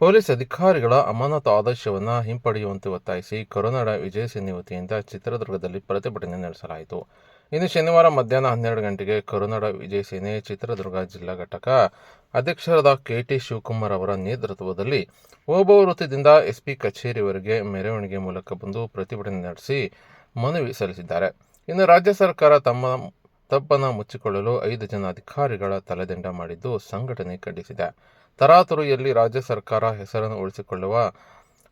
Police ಅಧಿಕಾರಿಗಳ ಅಮಾನತು ಆದೇಶವನ್ನು ಹಿಂಪಡೆಯುವಂತೆ ಒತ್ತಾಯಿಸಿ ಕರುನಾಡ ವಿಜಯ ಸೇನೆ ವತಿಯಿಂದ ಚಿತ್ರದುರ್ಗದಲ್ಲಿ ಪ್ರತಿಭಟನೆ ನಡೆಸಲಾಯಿತು. ಇನ್ನು ಶನಿವಾರ ಮಧ್ಯಾಹ್ನ ಹನ್ನೆರಡು ಗಂಟೆಗೆ ಕರುನಾಡ ವಿಜಯ ಸೇನೆ ಚಿತ್ರದುರ್ಗ ಜಿಲ್ಲಾ ಘಟಕ ಅಧ್ಯಕ್ಷರಾದ ಕೆ ಟಿ ಶಿವಕುಮಾರ್ ಅವರ ನೇತೃತ್ವದಲ್ಲಿ ಓಬೋ ವೃತ್ತದಿಂದ ಎಸ್ಪಿ ಕಚೇರಿವರೆಗೆ ಮೆರವಣಿಗೆ ಮೂಲಕ ಬಂದು ಪ್ರತಿಭಟನೆ ನಡೆಸಿ ಮನವಿ ಸಲ್ಲಿಸಿದ್ದಾರೆ. ಇನ್ನು ರಾಜ್ಯ ಸರ್ಕಾರ ತಮ್ಮ ತಪ್ಪನ್ನು ಮುಚ್ಚಿಕೊಳ್ಳಲು ಐದು ಜನ ಅಧಿಕಾರಿಗಳ ತಲೆದಂಡ ಮಾಡಿದ್ದು ಸಂಘಟನೆ ಖಂಡಿಸಿದೆ. ತರಾತುರಿಯಲ್ಲಿ ರಾಜ್ಯ ಸರ್ಕಾರ ಹೆಸರನ್ನು ಉಳಿಸಿಕೊಳ್ಳುವ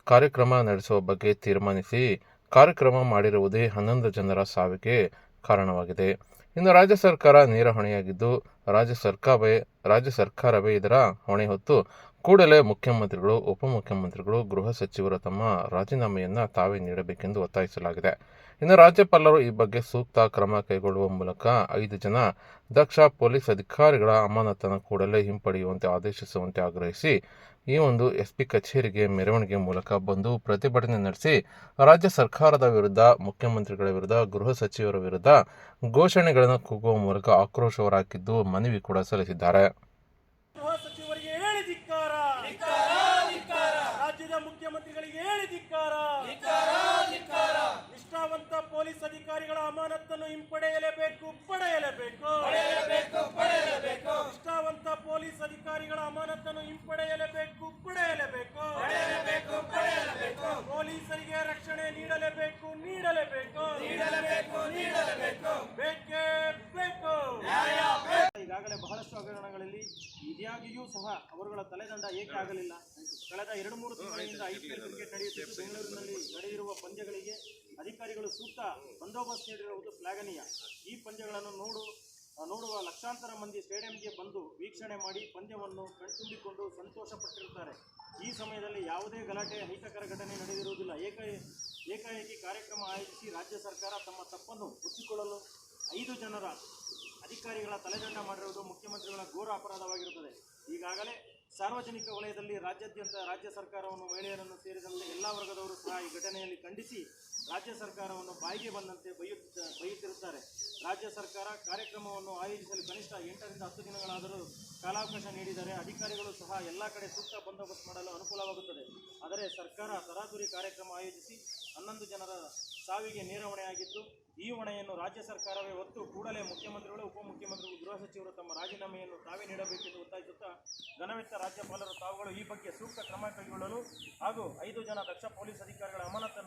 ಕಾರ್ಯಕ್ರಮ ನಡೆಸುವ ಬಗ್ಗೆ ತೀರ್ಮಾನಿಸಿ ಕಾರ್ಯಕ್ರಮ ಮಾಡಿರುವುದೇ ಹನ್ನೊಂದು ಜನರ ಸಾವಿಗೆ ಕಾರಣವಾಗಿದೆ. ಇನ್ನು ರಾಜ್ಯ ಸರ್ಕಾರ ನೇರ ಹೊಣೆಯಾಗಿದ್ದು, ರಾಜ್ಯ ಸರ್ಕಾರವೇ ರಾಜ್ಯ ಸರ್ಕಾರವೇ ಇದರ ಹೊಣೆ ಹೊತ್ತು ಕೂಡಲೇ ಮುಖ್ಯಮಂತ್ರಿಗಳು, ಉಪಮುಖ್ಯಮಂತ್ರಿಗಳು, ಗೃಹ ಸಚಿವರು ತಮ್ಮ ರಾಜೀನಾಮೆಯನ್ನು ತಾವೇ ನೀಡಬೇಕೆಂದು ಒತ್ತಾಯಿಸಲಾಗಿದೆ. ಇನ್ನು ರಾಜ್ಯಪಾಲರು ಈ ಬಗ್ಗೆ ಸೂಕ್ತ ಕ್ರಮ ಕೈಗೊಳ್ಳುವ ಮೂಲಕ ಐದು ಜನ ದಕ್ಷ ಪೊಲೀಸ್ ಅಧಿಕಾರಿಗಳ ಅಮಾನತನ್ನು ಕೂಡಲೇ ಹಿಂಪಡೆಯುವಂತೆ ಆದೇಶಿಸುವಂತೆ ಆಗ್ರಹಿಸಿ, ಈ ಒಂದು ಎಸ್ಪಿ ಕಚೇರಿಗೆ ಮೆರವಣಿಗೆ ಮೂಲಕ ಬಂದು ಪ್ರತಿಭಟನೆ ನಡೆಸಿ, ರಾಜ್ಯ ಸರ್ಕಾರದ ವಿರುದ್ಧ, ಮುಖ್ಯಮಂತ್ರಿಗಳ ವಿರುದ್ಧ, ಗೃಹ ಸಚಿವರ ವಿರುದ್ಧ ಘೋಷಣೆಗಳನ್ನು ಕೂಗುವ ಮೂಲಕ ಆಕ್ರೋಶ ಹೊರಹಾಕಿದ್ದು ಮನವಿ ಕೂಡ ಸಲ್ಲಿಸಿದ್ದಾರೆ. ಗೃಹ ಸಚಿವರಿಗೆ ಹೇಳಿ ಧಿಕ್ಕಾರ. ರಾಜ್ಯದ ಮುಖ್ಯಮಂತ್ರಿಗಳಿಗೆ ಹೇಳಿ ಧಿಕ್ಕಾರ. ನಿಷ್ಠಾವಂತ ಪೊಲೀಸ್ ಅಧಿಕಾರಿಗಳ ಅಮಾನತನ್ನು ಹಿಂಪಡೆಯಲೇಬೇಕು ಪಡೆಯಲೇಬೇಕು. ನಿಷ್ಠಾವಂತ ಪೊಲೀಸ್ ಅಧಿಕಾರಿಗಳ ಅಮಾನತನ್ನು ಹಿಂಪಡೆಯಲೇಬೇಕು ಪಡೆಯಲೇಬೇಕು ಪೊಲೀಸರಿಗೆ ರಕ್ಷಣೆ ನೀಡಲೇಬೇಕು ನೀಡಲೇಬೇಕು ಬೇಕೇ ಬೇಕು ಈಗಾಗಲೇ ಬಹಳಷ್ಟು ಹಗರಣಗಳಲ್ಲಿ ಇದಾಗಿಯೂ ಸಹ ಅವರುಗಳ ತಲೆದಂಡ ಏಕೆ ಆಗಲಿಲ್ಲ? ಕಳೆದ ಎರಡು ಮೂರು ತಿಂಗಳಿಂದ ಐಪಿಎಲ್ ಕ್ರಿಕೆಟ್ ನಡೆಯುತ್ತಿದ್ದು ಬೆಂಗಳೂರಿನಲ್ಲಿ ನಡೆದಿರುವ ಪಂದ್ಯಗಳಿಗೆ ಅಧಿಕಾರಿಗಳು ಸೂಕ್ತ ಬಂದೋಬಸ್ತ್ ನೀಡಿರುವುದು ಶ್ಲಾಘನೀಯ. ಈ ಪಂದ್ಯಗಳನ್ನು ನೋಡು, ನೋಡುವ ಲಕ್ಷಾಂತರ ಮಂದಿ ಸ್ಟೇಡಿಯಂಗೆ ಬಂದು ವೀಕ್ಷಣೆ ಮಾಡಿ ಪಂದ್ಯವನ್ನು ಕಣ್ತುಂಬಿಕೊಂಡು ಸಂತೋಷ ಪಟ್ಟಿರುತ್ತಾರೆ ಈ ಸಮಯದಲ್ಲಿ ಯಾವುದೇ ಗಲಾಟೆ, ಅಹಿತಕರ ಘಟನೆ ನಡೆದಿರುವುದಿಲ್ಲ. ಏಕ, ಏಕಾಏಕಿ ಕಾರ್ಯಕ್ರಮ ಆಯೋಜಿಸಿ ರಾಜ್ಯ ಸರ್ಕಾರ ತಮ್ಮ ತಪ್ಪನ್ನು ಮುಚ್ಚಿಕೊಳ್ಳಲು ಐದು ಜನರ ಅಧಿಕಾರಿಗಳ ತಲೆದಂಡ ಮಾಡಿರುವುದು ಮುಖ್ಯಮಂತ್ರಿಗಳ ಘೋರ ಅಪರಾಧವಾಗಿರುತ್ತದೆ. ಈಗಾಗಲೇ ಸಾರ್ವಜನಿಕ ವಲಯದಲ್ಲಿ ರಾಜ್ಯಾದ್ಯಂತ ರಾಜ್ಯ ಸರ್ಕಾರವನ್ನು ಮಹಿಳೆಯರನ್ನು ಸೇರಿದಂತೆ ಎಲ್ಲ ವರ್ಗದವರು ಸಹ ಈ ಘಟನೆಯಲ್ಲಿ ಖಂಡಿಸಿ ರಾಜ್ಯ ಸರ್ಕಾರವನ್ನು ಬಾಯಿಗೆ ಬಂದಂತೆ ಬೈಯುತ್ತ ಬೈಯುತ್ತಿರುತ್ತಾರೆ. ರಾಜ್ಯ ಸರ್ಕಾರ ಕಾರ್ಯಕ್ರಮವನ್ನು ಆಯೋಜಿಸಲು ಕನಿಷ್ಠ ಎಂಟರಿಂದ ಹತ್ತು ದಿನಗಳಾದರೂ ಕಾಲಾವಕಾಶ ನೀಡಿದರೆ ಅಧಿಕಾರಿಗಳು ಸಹ ಎಲ್ಲ ಕಡೆ ಸೂಕ್ತ ಬಂದೋಬಸ್ತ್ ಮಾಡಲು ಅನುಕೂಲವಾಗುತ್ತದೆ. ಆದರೆ ಸರ್ಕಾರ ತರಾತುರಿ ಕಾರ್ಯಕ್ರಮ ಆಯೋಜಿಸಿ ಹನ್ನೊಂದು ಜನರ ಸಾವಿಗೆ ನೇರ ಹೊಣೆಯಾಗಿದ್ದು ಈ ಹೊಣೆಯನ್ನು ರಾಜ್ಯ ಸರ್ಕಾರವೇ ಹೊತ್ತು ಕೂಡಲೇ ಮುಖ್ಯಮಂತ್ರಿಗಳು, ಉಪಮುಖ್ಯಮಂತ್ರಿಗಳು, ಗೃಹ ಸಚಿವರು ತಮ್ಮ ರಾಜೀನಾಮೆಯನ್ನು ತಾವೇ ನೀಡಬೇಕೆಂದು ಒತ್ತಾಯಿಸುತ್ತಾ ಘನವೆತ್ತ ರಾಜ್ಯಪಾಲರು ತಾವುಗಳು ಈ ಬಗ್ಗೆ ಸೂಕ್ತ ಕ್ರಮ ಕೈಗೊಳ್ಳಲು ಹಾಗೂ ಐದು ಜನ ದಕ್ಷ ಪೊಲೀಸ್ ಅಧಿಕಾರಿಗಳ ಅಮಾನತನ್ನು